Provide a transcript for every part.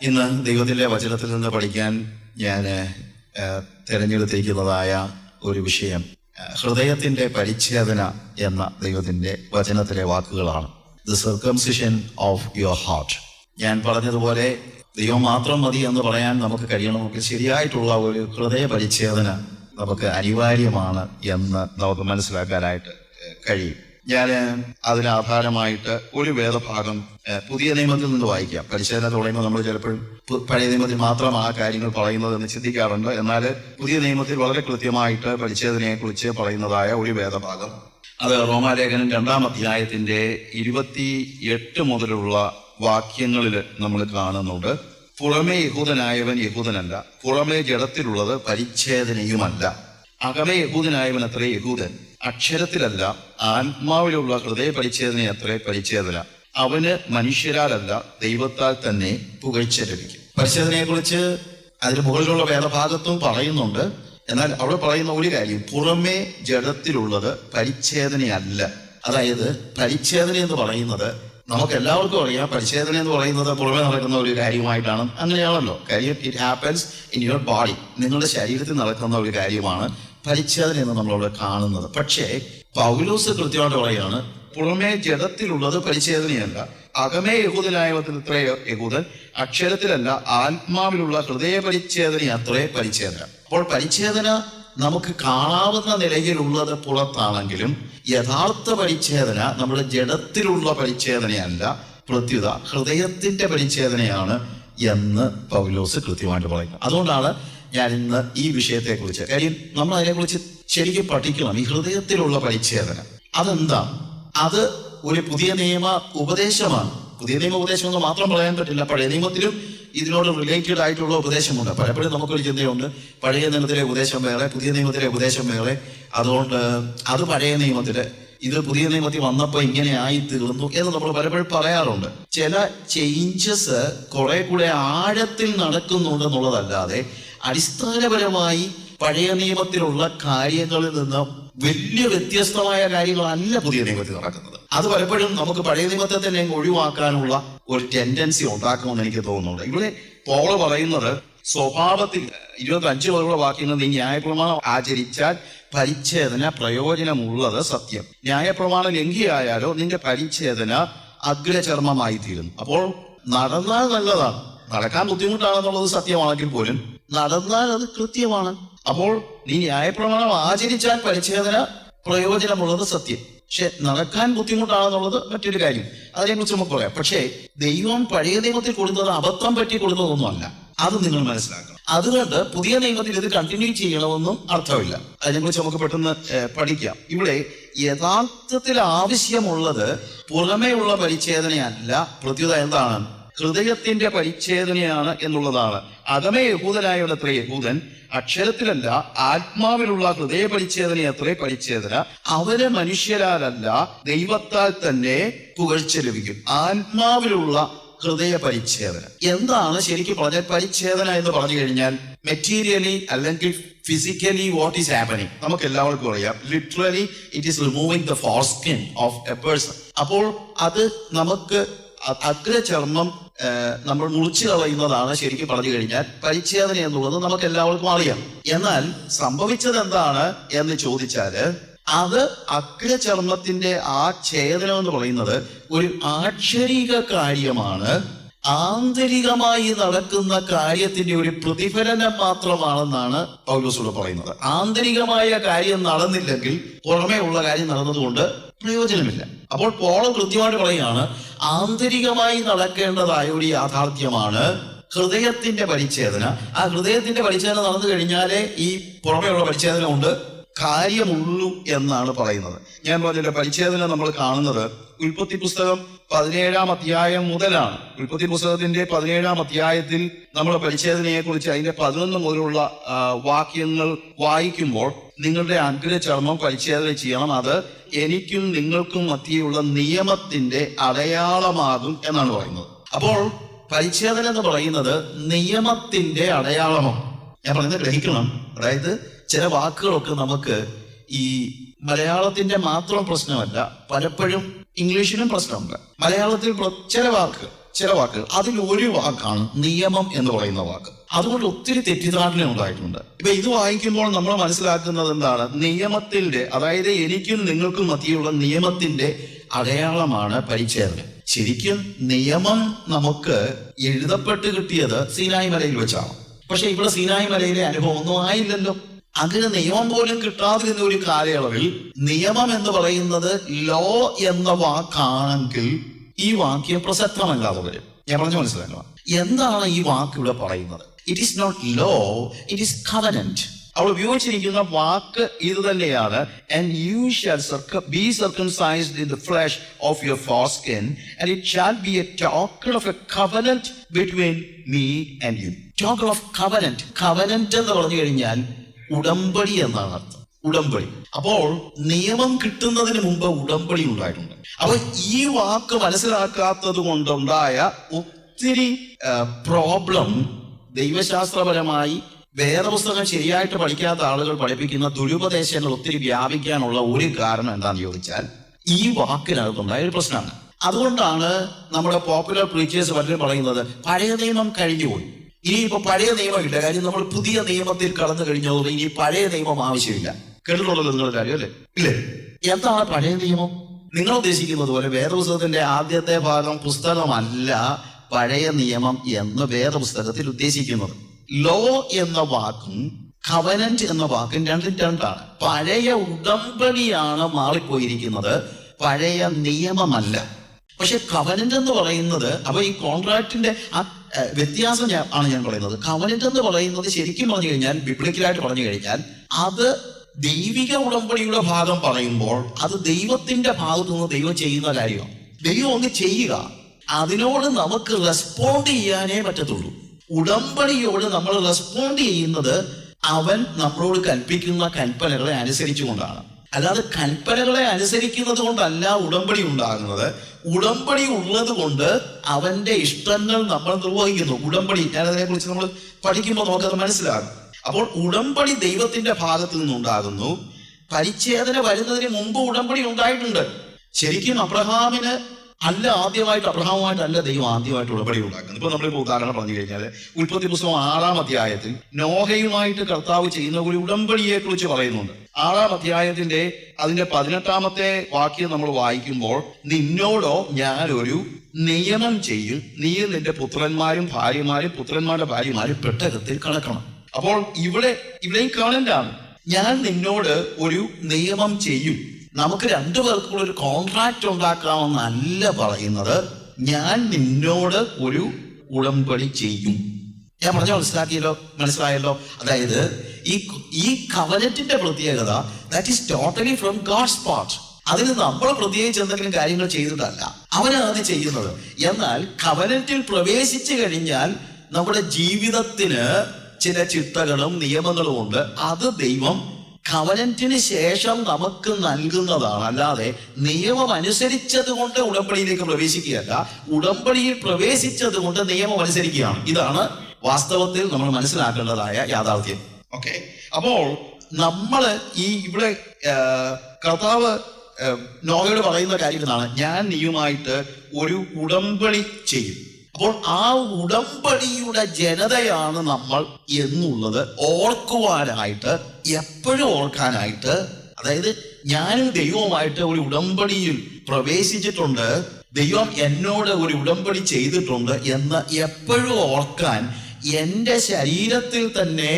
ഇന്ന് ദൈവത്തിന്റെ വചനത്തിൽ നിന്ന് പഠിക്കാൻ ഞാൻ തിരഞ്ഞെടുത്തിരിക്കുന്നതായ ഒരു വിഷയം ഹൃദയത്തിന്റെ പരിച്ഛേദന എന്ന ദൈവത്തിന്റെ വചനത്തിലെ വാക്കുകളാണ്. The circumcision of your heart ഞാൻ പറഞ്ഞതുപോലെ ദൈവം മാത്രം മതി എന്ന് പറയാൻ നമുക്ക് കഴിയണമെങ്കിൽ ശരിയായിട്ടുള്ള ഒരു ഹൃദയ പരിച്ഛേദന നമുക്ക് അനിവാര്യമാണ് എന്ന് നമുക്ക് മനസ്സിലാക്കാനായിട്ട് കഴിയും. ഞാൻ അതിന് ആധാരമായിട്ട് ഒരു വേദഭാഗം പുതിയ നിയമത്തിൽ നിന്ന് വായിക്കാം. പരിശോധന തുടങ്ങുമ്പോൾ നമ്മൾ ചിലപ്പോഴും പഴയ നിയമത്തിൽ മാത്രം ആ കാര്യങ്ങൾ പറയുന്നത് എന്ന് ചിന്തിക്കാറുണ്ട്. എന്നാൽ പുതിയ നിയമത്തിൽ വളരെ കൃത്യമായിട്ട് പരിശോധനയെ കുറിച്ച് പറയുന്നതായ ഒരു വേദഭാഗം. അത് റോമാലേഖനം രണ്ടാം അധ്യായത്തിന്റെ ഇരുപത്തി എട്ട് മുതലുള്ള വാക്യങ്ങളിൽ നമ്മൾ കാണുന്നുണ്ട്. പുറമേ യഹൂദനായവൻ യഹൂദനല്ല. പുറമേ ജഡത്തിലുള്ളത് പരിച്ഛേദനയുമല്ല. അകമേ യഹൂദനായവൻ അത്രേ യഹൂദൻ. അക്ഷരത്തിലല്ല ആത്മാവിലുള്ള ഹൃദയ പരിച്ഛേദന അത്രേ പരിച്ഛേദന. അവന് മനുഷ്യരാലല്ല ദൈവത്താൽ തന്നെ പുകഴ്ച ലഭിക്കും. കുറിച്ച് അതിന് മുകളിലുള്ള വേദഭാഗത്തും പറയുന്നുണ്ട്. എന്നാൽ അവിടെ പറയുന്ന ഒരു കാര്യം പുറമേ ജഡത്തിലുള്ളത് പരിച്ഛേദനയല്ല. അതായത് പരിച്ഛേദന എന്ന് പറയുന്നത് നമുക്ക് എല്ലാവർക്കും അറിയാം പരിച്ഛേദന എന്ന് പറയുന്നത് പുറമെ നടക്കുന്ന ഒരു കാര്യമായിട്ടാണ്. അങ്ങനെയാണല്ലോ കാര്യം it happens in your body നിങ്ങളുടെ ശരീരത്തിൽ നടക്കുന്ന ഒരു കാര്യമാണ് പരിച്ഛേദന എന്ന് നമ്മളവിടെ കാണുന്നത്. പക്ഷേ പൗലോസ് കൃത്യമായിട്ട് പറയാണ് പുറമേ ജഡത്തിലുള്ളത് പരിച്ഛേദനയല്ല അകമേ യഹൂദനായവത്തിൽ ഇത്രേ യഹൂദൻ അക്ഷരത്തിലല്ല ആത്മാവിലുള്ള ഹൃദയ പരിച്ഛേദന അത്രേ പരിച്ഛേദന. അപ്പോൾ പരിച്ഛേദന നമുക്ക് കാണാവുന്ന നിലയിലുള്ളത് പുറത്താണെങ്കിലും യഥാർത്ഥ പരിച്ഛേദന നമ്മുടെ ജഡത്തിലുള്ള പരിച്ഛേദനയല്ല പ്രത്യുത ഹൃദയത്തിന്റെ പരിച്ഛേദനയാണ് എന്ന് പൗലോസ് കൃത്യമായിട്ട് പറയുന്നു. അതുകൊണ്ടാണ് ഞാൻ ഇന്ന് ഈ വിഷയത്തെക്കുറിച്ച് കാര്യം നമ്മൾ അതിനെക്കുറിച്ച് ശരിക്കും പഠിക്കണം ഈ ഹൃദയത്തിലുള്ള പരിച്ഛേദന. അതെന്താ? അത് ഒരു പുതിയ നിയമ ഉപദേശമാണ്. പുതിയ നിയമ ഉപദേശം എന്ന് മാത്രം പറയാൻ പറ്റില്ല. പഴയ നിയമത്തിലും ഇതിനോട് റിലേറ്റഡ് ആയിട്ടുള്ള ഉപദേശമുണ്ട്. പലപ്പോഴും നമുക്കൊരു ചിന്തയുണ്ട് പഴയ നിയമത്തിലെ ഉപദേശം വേറെ പുതിയ നിയമത്തിലെ ഉപദേശം വേറെ. അതുകൊണ്ട് അത് പഴയ നിയമത്തിൽ ഇത് പുതിയ നിയമത്തിൽ വന്നപ്പോൾ ഇങ്ങനെ ആയി തീർന്നു എന്ന് നമ്മൾ പലപ്പോഴും പറയാറുണ്ട്. ചില ചേഞ്ചസ് കുറെ കൂടെ ആഴത്തിൽ നടക്കുന്നുണ്ടെന്നുള്ളതല്ലാതെ അടിസ്ഥാനപരമായി പഴയ നിയമത്തിലുള്ള കാര്യങ്ങളിൽ നിന്ന് വലിയ വ്യത്യസ്തമായ കാര്യങ്ങളല്ല പുതിയ നിയമത്തിൽ നടക്കുന്നത്. അത് പലപ്പോഴും നമുക്ക് പഴയ നിയമത്തെ തന്നെ ഒഴിവാക്കാനുള്ള ഒരു ടെൻഡൻസി ഉണ്ടാക്കുമെന്ന് എനിക്ക് തോന്നുന്നുണ്ട്. ഇവിടെ പോൾ പറയുന്നത് സ്വഭാവത്തിൽ ഇരുപത്തി അഞ്ച് വരെയുള്ള വാക്യങ്ങൾ നീ ന്യായപ്രമാണം ആചരിച്ചാൽ പരിച്ഛേദന പ്രയോജനമുള്ളത് സത്യം. ന്യായപ്രമാണം ലംഘിയായാലോ നിന്റെ പരിച്ഛേദന അഗ്രചർമ്മമായി തീരുന്നു അപ്പോൾ നടന്നാൽ നല്ലതാണ്. നടക്കാൻ ബുദ്ധിമുട്ടാണെന്നുള്ളത് സത്യമാണെങ്കിൽ പോലും നടന്നാൽ അത് കൃത്യമാണ്. അപ്പോൾ നീ ന്യായപ്രമാണം ആചരിച്ചാൽ പരിച്ഛേദന പ്രയോജനമുള്ളത് സത്യം. പക്ഷെ നടക്കാൻ ബുദ്ധിമുട്ടാണെന്നുള്ളത് മറ്റൊരു കാര്യം. അതിനെക്കുറിച്ച് നമുക്ക് പറയാം. പക്ഷേ ദൈവം പഴയ നിയമത്തിൽ കൊടുത്തത് അബദ്ധം പറ്റി കൊടുത്തതൊന്നുമല്ല. അത് നിങ്ങൾ മനസ്സിലാക്കണം. അതുകൊണ്ട് പുതിയ നിയമത്തിൽ ഇത് കണ്ടിന്യൂ ചെയ്യണമെന്നും അർത്ഥമില്ല. അതിനെക്കുറിച്ച് നമുക്ക് പെട്ടെന്ന് പഠിക്കാം. ഇവിടെ യഥാർത്ഥത്തിൽ ആവശ്യമുള്ളത് പുറമേയുള്ള പരിച്ഛേദനയല്ല. പ്രത്യുത എന്താണ്? ഹൃദയത്തിന്റെ പരിച്ഛേദനയാണ് എന്നുള്ളതാണ്. അതമേ യഹൂദനായുള്ള അത്ര യഹൂദൻ അക്ഷരത്തിലല്ല ആത്മാവിലുള്ള ഹൃദയ പരിച്ഛേദന അത്രേ പരിച്ഛേദന. അവർ മനുഷ്യരാലല്ല ദൈവത്താൽ തന്നെ പുകഴ്ച ലഭിക്കും ആത്മാവിലുള്ള ഹൃദയ പരിച്ഛേദന. എന്താണ് ശരിക്കും പറഞ്ഞ പരിച്ഛേദന എന്ന് പറഞ്ഞു കഴിഞ്ഞാൽ മെറ്റീരിയലി അല്ലെങ്കിൽ ഫിസിക്കലി വാട്ട് ഈസ് ഹാപ്പനിങ് നമുക്ക് എല്ലാവർക്കും അറിയാം. Literally it is removing the foreskin of a person അപ്പോൾ അത് നമുക്ക് അഗ്രചർമ്മം നമ്മൾ മുറിച്ചു കളയുന്നതാണ് ശരിക്കും പറഞ്ഞു കഴിഞ്ഞാൽ പരിച്ഛേദന എന്നുള്ളത് നമുക്ക് എല്ലാവർക്കും അറിയാം. എന്നാൽ സംഭവിച്ചത് എന്താണ് എന്ന് ചോദിച്ചാൽ അത് അഗ്രചർമ്മത്തിന്റെ ആ ഛേദനം എന്ന് പറയുന്നത് ഒരു ആക്ഷരിക കാര്യമാണ് ആന്തരികമായി നടക്കുന്ന കാര്യത്തിന്റെ ഒരു പ്രതിഫലനം മാത്രമാണെന്നാണ് പൗലോസോട് പറയുന്നത്. ആന്തരികമായ കാര്യം നടന്നില്ലെങ്കിൽ പുറമേ ഉള്ള കാര്യം നടന്നതുകൊണ്ട് പ്രയോജനമില്ല. അപ്പോൾ പോളം കൃത്യമായിട്ട് പറയുകയാണ് ആന്തരികമായി നടക്കേണ്ടതായ ഒരു യാഥാർത്ഥ്യമാണ് ഹൃദയത്തിന്റെ പരിച്ഛേദന. ആ ഹൃദയത്തിന്റെ പരിച്ഛേദന നടന്നു കഴിഞ്ഞാലേ ഈ പുറമേയുള്ള പരിച്ഛേദന കൊണ്ട് കാര്യമുള്ളൂ എന്നാണ് പറയുന്നത്. ഞാൻ പറഞ്ഞില്ല പരിച്ഛേദന നമ്മൾ കാണുന്നത് ഉൽപ്പത്തി പുസ്തകം പതിനേഴാം അധ്യായം മുതലാണ്. ഉൽപ്പത്തി പുസ്തകത്തിന്റെ പതിനേഴാം അധ്യായത്തിൽ നമ്മൾ പരിച്ഛേദനയെ കുറിച്ച് അതിന്റെ പതിനൊന്ന് മുതലുള്ള വാക്യങ്ങൾ വായിക്കുമ്പോൾ നിങ്ങളുടെ അഗ്രചർമ്മം പരിച്ഛേദന ചെയ്യണം. അത് എനിക്കും നിങ്ങൾക്കും മധ്യയുള്ള നിയമത്തിന്റെ അടയാളമാകും എന്നാണ് പറയുന്നത്. അപ്പോൾ പരിച്ഛേദന എന്ന് പറയുന്നത് നിയമത്തിന്റെ അടയാളമാണ്. ഞാൻ പറയുന്നത് ഗ്രഹിക്കണം. അതായത് ചില വാക്കുകളൊക്കെ നമുക്ക് ഈ മലയാളത്തിന്റെ മാത്രം പ്രശ്നമല്ല പലപ്പോഴും ഇംഗ്ലീഷിലും പ്രശ്നമുണ്ട്. മലയാളത്തിൽ ചില വാക്കുകൾ ചില വാക്കുകൾ. അതിൽ ഒരു വാക്കാണ് നിയമം എന്ന് പറയുന്ന വാക്ക്. അതുകൊണ്ട് ഒത്തിരി തെറ്റിദ്ധാരണ ഉണ്ടായിട്ടുണ്ട്. ഇപ്പൊ ഇത് വായിക്കുമ്പോൾ നമ്മൾ മനസ്സിലാക്കുന്നത് എന്താണ്? നിയമത്തിന്റെ അതായത് എനിക്കും നിങ്ങൾക്കും മധ്യയുള്ള നിയമത്തിന്റെ അടയാളമാണ് പരിച്ഛേദന. ശരിക്കും നിയമം നമുക്ക് എഴുതപ്പെട്ട് കിട്ടിയത് സീനായി മലയിൽ വെച്ചാണ്. പക്ഷെ ഇവിടെ സീനായി മലയിലെ അനുഭവം ഒന്നും ആയില്ലല്ലോ. അങ്ങനെ നിയമം പോലും കിട്ടാതിരുന്ന ഒരു കാലയളവിൽ നിയമം എന്ന് പറയുന്നത് ലോ എന്ന വാക്കാണെങ്കിൽ ഈ വാക്യം പ്രസക്തമല്ലാതെ വരും ഞാൻ പറഞ്ഞു മനസ്സിലായോ? എന്താണ് ഈ വാക്ക് ഇവിടെ പറയുന്നത്? It is not law it is covenant അവൾ ഉപയോഗിച്ചിരിക്കുന്ന വാക്ക് ഇത് തന്നെയാണ്. And you shall be circumcised in the flesh of your foreskin and it shall be a token of a covenant between me and you token of covenant covenant എന്ന് പറഞ്ഞു കഴിഞ്ഞാൽ ഉടമ്പടി എന്നാണ് അർത്ഥം. ഉടമ്പടി. അപ്പോൾ നിയമം കിട്ടുന്നതിന് മുമ്പ് ഉടമ്പടി ഉണ്ടായിട്ടുണ്ട്. അപ്പൊ ഈ വാക്ക് മനസ്സിലാക്കാത്തത് കൊണ്ടുണ്ടായ ഒത്തിരി പ്രോബ്ലം ദൈവശാസ്ത്രപരമായി വേദപുസ്തകം ശരിയായിട്ട് പഠിക്കാത്ത ആളുകൾ പഠിപ്പിക്കുന്ന ദുരുപദേശങ്ങൾ ഒത്തിരി വ്യാപിക്കാനുള്ള ഒരു കാരണം എന്താണെന്ന് ചോദിച്ചാൽ ഈ വാക്കിനകത്തുണ്ടായ ഒരു പ്രശ്നമാണ്. അതുകൊണ്ടാണ് നമ്മുടെ പോപ്പുലർ പ്രീച്ചേഴ്സ് പലരും പറയുന്നത് പഴയ നിയമം കഴിഞ്ഞുപോയി. ഇനി ഇപ്പൊ പഴയ നിയമം ഇല്ല കാര്യം നമ്മൾ പുതിയ നിയമത്തിൽ കടന്നു കഴിഞ്ഞതുകൊണ്ട് ഇനി പഴയ നിയമം ആവശ്യമില്ല. കേട്ടിട്ടുള്ളത് നിങ്ങളുടെ കാര്യം അല്ലേ? ഇല്ലേ? എന്താണ് പഴയ നിയമം? നിങ്ങൾ ഉദ്ദേശിക്കുന്നത് പോലെ വേദപുസ്തകത്തിന്റെ ആദ്യത്തെ ഭാഗം പുസ്തകമല്ല പഴയ നിയമം എന്ന് വേദപുസ്തകത്തിൽ ഉദ്ദേശിക്കുന്നത്. ലോ എന്ന വാക്കും കവനന്റ് എന്ന വാക്കും രണ്ടും രണ്ടാണ്. പഴയ ഉടമ്പടിയാണ് മാറിപ്പോയിരിക്കുന്നത്. പഴയ നിയമമല്ല. പക്ഷെ കവനന്റ് എന്ന് പറയുന്നത് അപ്പൊ ഈ കോൺട്രാക്ടിന്റെ ആ വ്യത്യാസം ഞാൻ- ആണ് ഞാൻ പറയുന്നത്. കവനന്റ് എന്ന് പറയുന്നത് ശരിക്കും പറഞ്ഞു കഴിഞ്ഞാൽ ബിബ്ലിക്കലായിട്ട് പറഞ്ഞു കഴിഞ്ഞാൽ അത് ദൈവിക ഉടമ്പടിയുടെ ഭാഗം പറയുമ്പോൾ അത് ദൈവത്തിന്റെ ഭാഗത്തു നിന്ന് ദൈവം ചെയ്യുന്ന കാര്യമാണ്. ദൈവം ഒന്ന് ചെയ്യുക. അതിനോട് നമുക്ക് റെസ്പോണ്ട് ചെയ്യാനേ പറ്റത്തുള്ളൂ. ഉടമ്പടിയോട് നമ്മൾ റെസ്പോണ്ട് ചെയ്യുന്നത് അവൻ നമ്മളോട് കൽപ്പിക്കുന്ന കൽപ്പനകളെ അനുസരിച്ചുകൊണ്ടാണ്. അല്ലാതെ കൽപ്പനകളെ അനുസരിക്കുന്നത് കൊണ്ടല്ല ഉടമ്പടി ഉണ്ടാകുന്നത്. ഉടമ്പടി ഉള്ളത് കൊണ്ട് അവന്റെ ഇഷ്ടങ്ങൾ നമ്മൾ നിർവഹിക്കുന്നു. ഉടമ്പടി ഞാൻ അതിനെ കുറിച്ച് നമ്മൾ പഠിക്കുമ്പോൾ നമുക്കത് മനസ്സിലാകും. അപ്പോൾ ഉടമ്പടി ദൈവത്തിന്റെ ഭാഗത്ത് നിന്നുണ്ടാകുന്നു. പരിച്ഛേദന വരുന്നതിന് മുമ്പ് ഉടമ്പടി ഉണ്ടായിട്ടുണ്ട്. ശരിക്കും അബ്രഹാമിന് അല്ല ആദ്യമായിട്ട് അല്ല ദൈവം ആദ്യമായിട്ട് ഉടമ്പടി ഉണ്ടാക്കുന്നത്. ഇപ്പൊ നമ്മളിപ്പോ ഉദാഹരണം പറഞ്ഞു കഴിഞ്ഞാൽ ഉൽപ്പത്തി പുസ്തകം ആറാം അധ്യായത്തിൽ നോഹയുമായിട്ട് കർത്താവ് ചെയ്യുന്ന ഒരു ഉടമ്പടിയെ കുറിച്ച് പറയുന്നുണ്ട്. ആറാം അധ്യായത്തിന്റെ അതിന്റെ പതിനെട്ടാമത്തെ വാക്യം നമ്മൾ വായിക്കുമ്പോൾ നിന്നോടോ ഞാനൊരു നിയമം ചെയ്യും. നീ നിന്റെ പുത്രന്മാരും ഭാര്യമാരും പുത്രന്മാരുടെ ഭാര്യമാരും പെട്ടകത്തിൽ കണക്കണം അപ്പോൾ ഇവിടെ ഇവിടെയും കാണണ്ടാണ് ഞാൻ നിന്നോട് ഒരു നിയമം ചെയ്യും. നമുക്ക് രണ്ടു പേർക്കും ഒരു കോൺട്രാക്ട് ഉണ്ടാക്കാമെന്നല്ല പറയുന്നത്. ഞാൻ നിന്നോട് ഒരു ഉടമ്പടി ചെയ്യും. ഞാൻ പറഞ്ഞ മനസ്സിലാക്കിയല്ലോ? മനസ്സിലായല്ലോ? അതായത് ഈ ഈ കവനറ്റിന്റെ പ്രത്യേകത that is totally from God's part അതിന് നമ്മൾ പ്രത്യേകിച്ച് എന്തെങ്കിലും കാര്യങ്ങൾ ചെയ്തിട്ടല്ല അവനാണ് അത് ചെയ്യുന്നത്. എന്നാൽ കവനറ്റിൽ പ്രവേശിച്ചു കഴിഞ്ഞാൽ നമ്മുടെ ജീവിതത്തിന് ചില ചിട്ടകളും നിയമങ്ങളും ഉണ്ട്. അത് ദൈവം കവനന്റിന് ശേഷം നമുക്ക് നൽകുന്നതാണ്. അല്ലാതെ നിയമം അനുസരിച്ചത് കൊണ്ട് ഉടമ്പടിയിലേക്ക് പ്രവേശിക്കുകയല്ല. ഉടമ്പടിയിൽ പ്രവേശിച്ചത് കൊണ്ട് നിയമം അനുസരിക്കുകയാണ്. ഇതാണ് വാസ്തവത്തിൽ നമ്മൾ മനസ്സിലാക്കേണ്ടതായ യാഥാർത്ഥ്യം. ഓക്കെ? അപ്പോൾ നമ്മൾ ഈ ഇവിടെ കർത്താവ് നോവയോട് പറയുന്ന കാര്യം എന്താണ് ഞാൻ നീയുമായിട്ട് ഒരു ഉടമ്പടി ചെയ്യും. അപ്പോൾ ആ ഉടമ്പടിയുടെ ജനതയാണ് നമ്മൾ എന്നുള്ളത് ഓർക്കുവാനായിട്ട് എപ്പോഴും ഓർക്കാനായിട്ട് അതായത് ഞാനും ദൈവവുമായിട്ട് ഒരു ഉടമ്പടിയിൽ പ്രവേശിച്ചിട്ടുണ്ട് ദൈവം എന്നോട് ഒരു ഉടമ്പടി ചെയ്തിട്ടുണ്ട് എന്ന് എപ്പോഴും ഓർക്കാൻ എന്റെ ശരീരത്തിൽ തന്നെ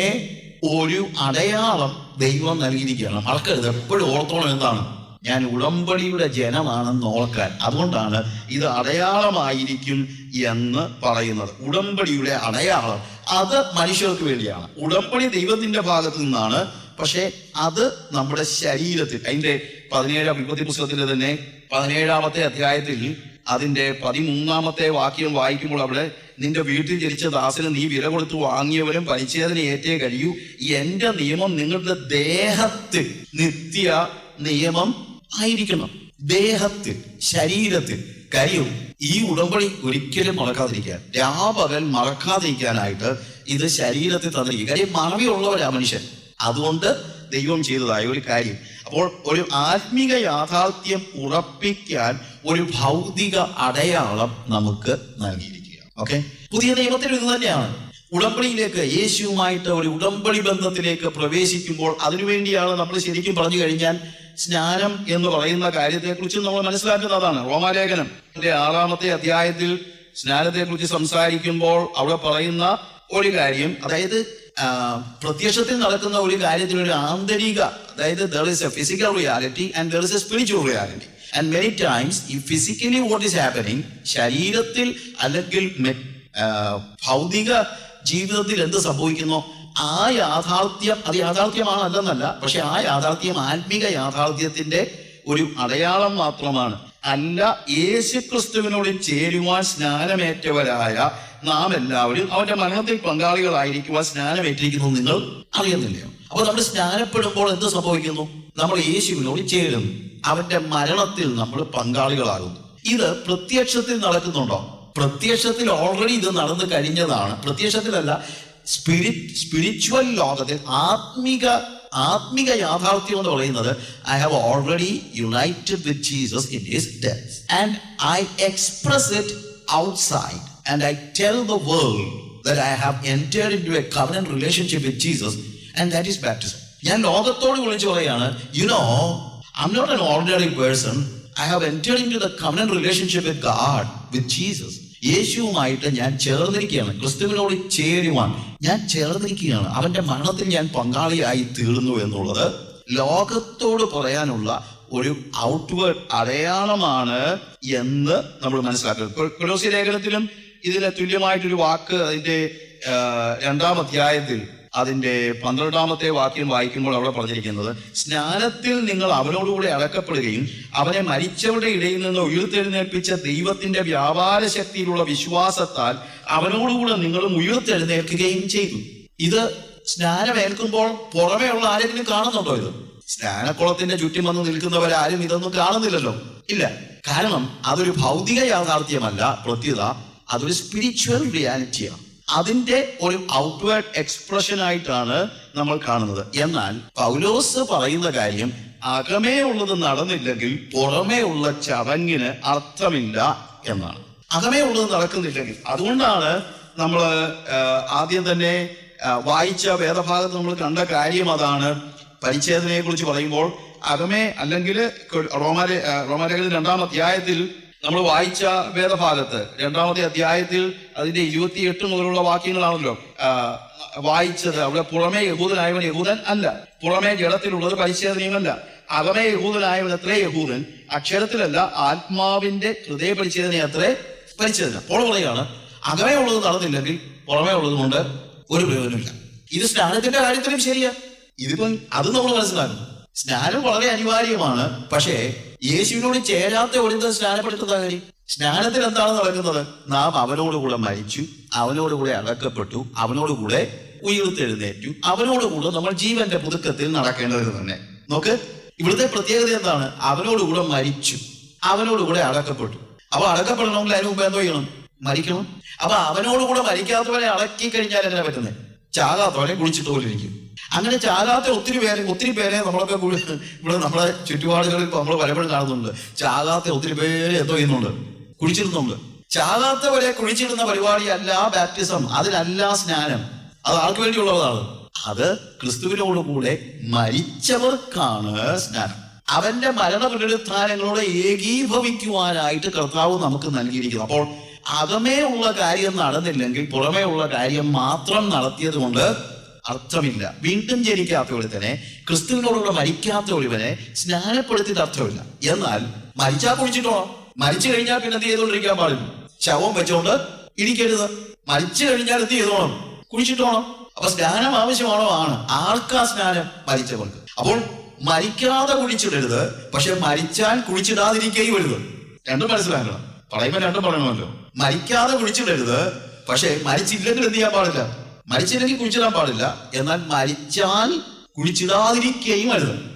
ഒരു അടയാളം ദൈവം നൽകിയിരിക്കുകയാണ്. മറക്കരുത് എപ്പോഴും ഓർത്തോണം എന്താണ്? ഞാൻ ഉടമ്പടിയുടെ ജനമാണെന്ന് ഓർക്കാൻ അതുകൊണ്ടാണ് ഇത് അടയാളമായിരിക്കും എന്ന് പറയുന്നത്. ഉടമ്പടിയുടെ അടയാളം അത് മനുഷ്യർക്ക് വേണ്ടിയാണ്. ഉടമ്പടി ദൈവത്തിന്റെ ഭാഗത്ത് നിന്നാണ്. പക്ഷെ അത് നമ്മുടെ ശരീരത്തിൽ അതിന്റെ പതിനേഴാം വിപത്തി പുസ്തകത്തിന്റെ തന്നെ പതിനേഴാമത്തെ അധ്യായത്തിൽ അതിന്റെ പതിമൂന്നാമത്തെ വാക്യം വായിക്കുമ്പോൾ അവിടെ നിന്റെ വീട്ടിൽ ജനിച്ച ദാസന് നീ വില കൊടുത്തു വാങ്ങിയവരും പരിച്ഛേദന ഏറ്റേ കഴിയൂ. എന്റെ നിയമം നിങ്ങളുടെ ദേഹത്തിൽ നിത്യ നിയമം ആയിരിക്കണം ദേഹത്തിൽ ശരീരത്തിൽ കാര്യം ഈ ഉടമ്പടി ഒരിക്കലും മറക്കാതിരിക്കാൻ രാപകൽ മറക്കാതിരിക്കാനായിട്ട് ഇത് ശരീരത്തിൽ തന്നിരിക്കും. കാര്യം മറവിയുള്ളവരാ മനുഷ്യൻ. അതുകൊണ്ട് ദൈവം ചെയ്തതായ ഒരു കാര്യം. അപ്പോൾ ഒരു ആത്മീക യാഥാർത്ഥ്യം ഉറപ്പിക്കാൻ ഒരു ഭൗതിക അടയാളം നമുക്ക് നൽകിയിരിക്കുക ഓക്കെ? പുതിയ നിയമത്തിൽ ഇത് തന്നെയാണ്. ഉടമ്പടിയിലേക്ക് യേശുവുമായിട്ട് ഒരു ഉടമ്പടി ബന്ധത്തിലേക്ക് പ്രവേശിക്കുമ്പോൾ അതിനുവേണ്ടിയാണ് നമ്മൾ ശരിക്കും പറഞ്ഞു കഴിഞ്ഞാൽ സ്നാനം എന്ന് പറയുന്ന കാര്യത്തെക്കുറിച്ച് നമ്മൾ മനസ്സിലാക്കുന്നതാണ് റോമാലേഖനം ആറാമത്തെ അധ്യായത്തിൽ സ്നാനത്തെക്കുറിച്ച് സംസാരിക്കുമ്പോൾ അവിടെ പറയുന്ന ഒരു കാര്യം അതായത് പ്രത്യക്ഷത്തിൽ നടക്കുന്ന ഒരു കാര്യത്തിൽ ഒരു ആന്തരിക അതായത് there is a physical reality and there is a spiritual reality and many times ഈ ഫിസിക്കലി വാട്ട് ഈസ് ഹാപ്പനിങ് ശരീരത്തിൽ അല്ലെങ്കിൽ ഭൗതിക ജീവിതത്തിൽ എന്ത് സംഭവിക്കുന്നു? ആ യാഥാർത്ഥ്യം അത് യാഥാർത്ഥ്യമാണ് അല്ലെന്നല്ല പക്ഷെ ആ യാഥാർത്ഥ്യം ആത്മീക യാഥാർത്ഥ്യത്തിന്റെ ഒരു അടയാളം മാത്രമാണ്. അല്ല യേശു ക്രിസ്തുവിനോട് ചേരുവാൻ സ്നാനമേറ്റവരായ നാം എല്ലാവരും അവന്റെ മരണത്തിൽ പങ്കാളികളായിരിക്കുവാൻ സ്നാനമേറ്റിരിക്കുന്നു നിങ്ങൾ അറിയുന്നില്ലയോ? അപ്പോൾ നമ്മൾ സ്നാനപ്പെടുമ്പോൾ എന്ത് സംഭവിക്കുന്നു? നമ്മൾ യേശുവിനോട് ചേരുന്നു. അവന്റെ മരണത്തിൽ നമ്മൾ പങ്കാളികളാകുന്നു. ഇത് പ്രത്യക്ഷത്തിൽ നടക്കുന്നുണ്ടോ? പ്രത്യക്ഷത്തിൽ ഓൾറെഡി ഇത് നടന്നു കഴിഞ്ഞതാണ്. പ്രത്യക്ഷത്തിലല്ല സ്പിരിറ്റ് സ്പിരിച്വൽ ലോകത്തിൽ ആത്മിക ആത്മിക യാഥാർത്ഥ്യം എന്ന് പറയുന്നത് I have already united with Jesus in his death and I express it outside and I tell the world that I have entered in to a covenant relationship with Jesus and that is baptism ഞാൻ ലോകത്തോട് വിളിച്ചു പറയാണ് you know I am not an ordinary person I have entered in to the covenant relationship with God with Jesus യേശുവുമായിട്ട് ഞാൻ ചേർന്നിരിക്കുകയാണ്. ക്രിസ്തുവിനോട് ചേരുവാൻ ഞാൻ ചേർന്നിരിക്കുകയാണ്. അവന്റെ മരണത്തിൽ ഞാൻ പങ്കാളിയായി തീർന്നു എന്നുള്ളത് ലോകത്തോട് പറയാനുള്ള ഒരു ഔട്ട്വേർഡ് അടയാളമാണ് എന്ന് നമ്മൾ മനസ്സിലാക്കുന്നത് കൊലോസി ലേഖനത്തിലും ഇതിന് തുല്യമായിട്ടൊരു വാക്ക് അതിന്റെ രണ്ടാം അധ്യായത്തിൽ അതിന്റെ പന്ത്രണ്ടാമത്തെ വാക്യം വായിക്കുമ്പോൾ അവിടെ പറഞ്ഞിരിക്കുന്നത് സ്നാനത്തിൽ നിങ്ങൾ അവനോടുകൂടെ അടക്കപ്പെടുകയും അവനെ മരിച്ചവരുടെ ഇടയിൽ നിന്ന് ഉയർത്തെഴുന്നേൽപ്പിച്ച ദൈവത്തിന്റെ വ്യാപാര ശക്തിയിലുള്ള വിശ്വാസത്താൽ അവനോടുകൂടെ നിങ്ങളും ഉയർത്തെഴുന്നേൽക്കുകയും ചെയ്തു. ഇത് സ്നാനമേൽക്കുമ്പോൾ പുറമേ ഉള്ള ആരെങ്കിലും കാണുന്നുണ്ടോ ഇത്? സ്നാനക്കുളത്തിന്റെ ചുറ്റും വന്ന് നിൽക്കുന്നവരാരും ഇതൊന്നും കാണുന്നില്ലല്ലോ. ഇല്ല. കാരണം അതൊരു ഭൗതിക യാഥാർത്ഥ്യമല്ല പ്രത്യേകത അതൊരു സ്പിരിച്വൽ റിയാലിറ്റിയാണ് അതിന്റെ ഒരു ഔട്ട്വേർഡ് എക്സ്പ്രഷൻ ആയിട്ടാണ് നമ്മൾ കാണുന്നത്. എന്നാൽ പൗലോസ് പറയുന്ന കാര്യം അകമേ ഉള്ളത് നടന്നില്ലെങ്കിൽ പുറമേ ഉള്ള ചടങ്ങിന് അർത്ഥമില്ല എന്നാണ്. അകമേ ഉള്ളത് നടക്കുന്നില്ലെങ്കിൽ അതുകൊണ്ടാണ് നമ്മൾ ആദ്യം തന്നെ വായിച്ച വേദഭാഗത്ത് നമ്മൾ കണ്ട കാര്യം അതാണ്. പരിച്ഛേദനയെ കുറിച്ച് പറയുമ്പോൾ അകമേ അല്ലെങ്കിൽ റോമാലെ റോമാലേഖന രണ്ടാം അധ്യായത്തിൽ നമ്മൾ വായിച്ച വേദഭാഗത്ത് രണ്ടാമത്തെ അധ്യായത്തിൽ അതിന്റെ ഇരുപത്തിയെട്ട് മുതലുള്ള വാക്യങ്ങളാണല്ലോ വായിച്ചത്. അവിടെ പുറമേ യഹൂദനായവൻ യഹൂദൻ അല്ല. പുറമേ ജഡത്തിലുള്ളത് പരിച്ഛേദനയുമല്ല. അകമേ യഹൂദനായവൻ അത്രേ യഹൂദൻ അക്ഷരത്തിലല്ല ആത്മാവിന്റെ ഹൃദയ പരിച്ഛേദന അത്രേ പരിച്ഛേദന. അപ്പോൾ അകമേ ഉള്ളത് നടന്നില്ലെങ്കിൽ പുറമേ ഉള്ളത് കൊണ്ട് ഒരു പ്രയോജനമില്ല. ഇത് സ്നാനത്തിന്റെ കാര്യത്തിലും ശരിയാ. ഇതിപ്പം അത് നമ്മൾ മനസ്സിലാക്കണം സ്നാനം വളരെ അനിവാര്യമാണ്. പക്ഷേ യേശുവിനോട് ചേരാത്ത ഒളിന്ത സ്നാനപ്പെടുത്തുന്ന കാര്യം സ്നാനത്തിൽ എന്താണ് നടക്കുന്നത്? നാം അവനോടുകൂടെ മരിച്ചു അവനോടുകൂടെ അടക്കപ്പെട്ടു അവനോടുകൂടെ ഉയർത്തെഴുന്നേറ്റു അവനോടുകൂടെ നമ്മൾ ജീവന്റെ പുതുക്കത്തിൽ നടക്കേണ്ടത് തന്നെ. നോക്ക് ഇവിടുത്തെ പ്രത്യേകത എന്താണ്? അവനോടുകൂടെ മരിച്ചു അവനോടുകൂടെ അടക്കപ്പെട്ടു അപ്പൊ അടക്കപ്പെടണമെങ്കിൽ അതിന് മുമ്പ് എന്തോ ചെയ്യണം? മരിക്കണം. അപ്പൊ അവനോടുകൂടെ മരിക്കാത്തവരെ അടക്കി കഴിഞ്ഞാൽ എന്നാ പറ്റുന്നത് ചാകാത്തവരെ കുളിച്ചിട്ട് പോലെ ഇരിക്കും. അങ്ങനെ ചാകാത്ത ഒത്തിരി പേരെ ഒത്തിരി പേരെ നമ്മളൊക്കെ ഇവിടെ നമ്മളെ ചുറ്റുപാടുകളിൽ നമ്മൾ പലപ്പോഴും കാണുന്നുണ്ട്. ചാകാത്ത ഒത്തിരി പേര് എന്തോ ചെയ്യുന്നുണ്ട്. കുഴിച്ചിരുന്നുണ്ട് ചാകാത്തവരെ കുഴിച്ചിടുന്ന പരിപാടിയല്ല ബാപ്റ്റിസം അതിലല്ല സ്നാനം. അത് ആർക്ക് വേണ്ടിയുള്ളതാണ്? അത് ക്രിസ്തുവിനോടുകൂടെ മരിച്ചവർക്കാണ് സ്നാനം. അവന്റെ മരണ പുനരുത്ഥാനങ്ങളോട് ഏകീഭവിക്കുവാനായിട്ട് കർത്താവ് നമുക്ക് നൽകിയിരിക്കുന്നു. അപ്പോൾ അകമേ ഉള്ള കാര്യം നടന്നില്ലെങ്കിൽ പുറമേ ഉള്ള കാര്യം മാത്രം നടത്തിയത് കൊണ്ട് അർത്ഥമില്ല. വീണ്ടും ജനിക്കാത്ത ഒരുത്തനെ ക്രിസ്തുവിനോടുള്ള മരിക്കാത്ത ഒരുവനെ സ്നാനപ്പെടുത്തിയത് അർത്ഥമില്ല എന്നാൽ മരിച്ചാൽ കുളിച്ചിട്ടോ മരിച്ചു കഴിഞ്ഞാൽ പിന്നെ എന്ത് ചെയ്തുകൊണ്ടിരിക്കാൻ പാടില്ല. ശവം വെച്ചോണ്ട് ഇരിക്കരുത് മരിച്ചു കഴിഞ്ഞാൽ എന്ത് ചെയ്തോണം? കുഴിച്ചിട്ടോണം അപ്പൊ സ്നാനം ആവശ്യമാണോ? ആണ്. ആർക്കാ സ്നാനം? മരിച്ചവർക്ക്. അപ്പോൾ മരിക്കാതെ കുഴിച്ചിടരുത് പക്ഷെ മരിച്ചാൽ കുഴിച്ചിടാതിരിക്കുകയും വരുത് രണ്ടും മനസ്സിലാക്കണം. പറയുമ്പോ രണ്ടും പറയണമല്ലോ. മരിക്കാതെ കുഴിച്ചിടരുത് പക്ഷെ മരിച്ചില്ലെങ്കിൽ എന്ത് ചെയ്യാൻ പാടില്ല? മരിച്ചില്ലെങ്കിൽ കുഴിച്ചിടാൻ പാടില്ല. എന്നാൽ മരിച്ചാൽ കുഴിച്ചിടാതിരിക്കുകയും അരുത്.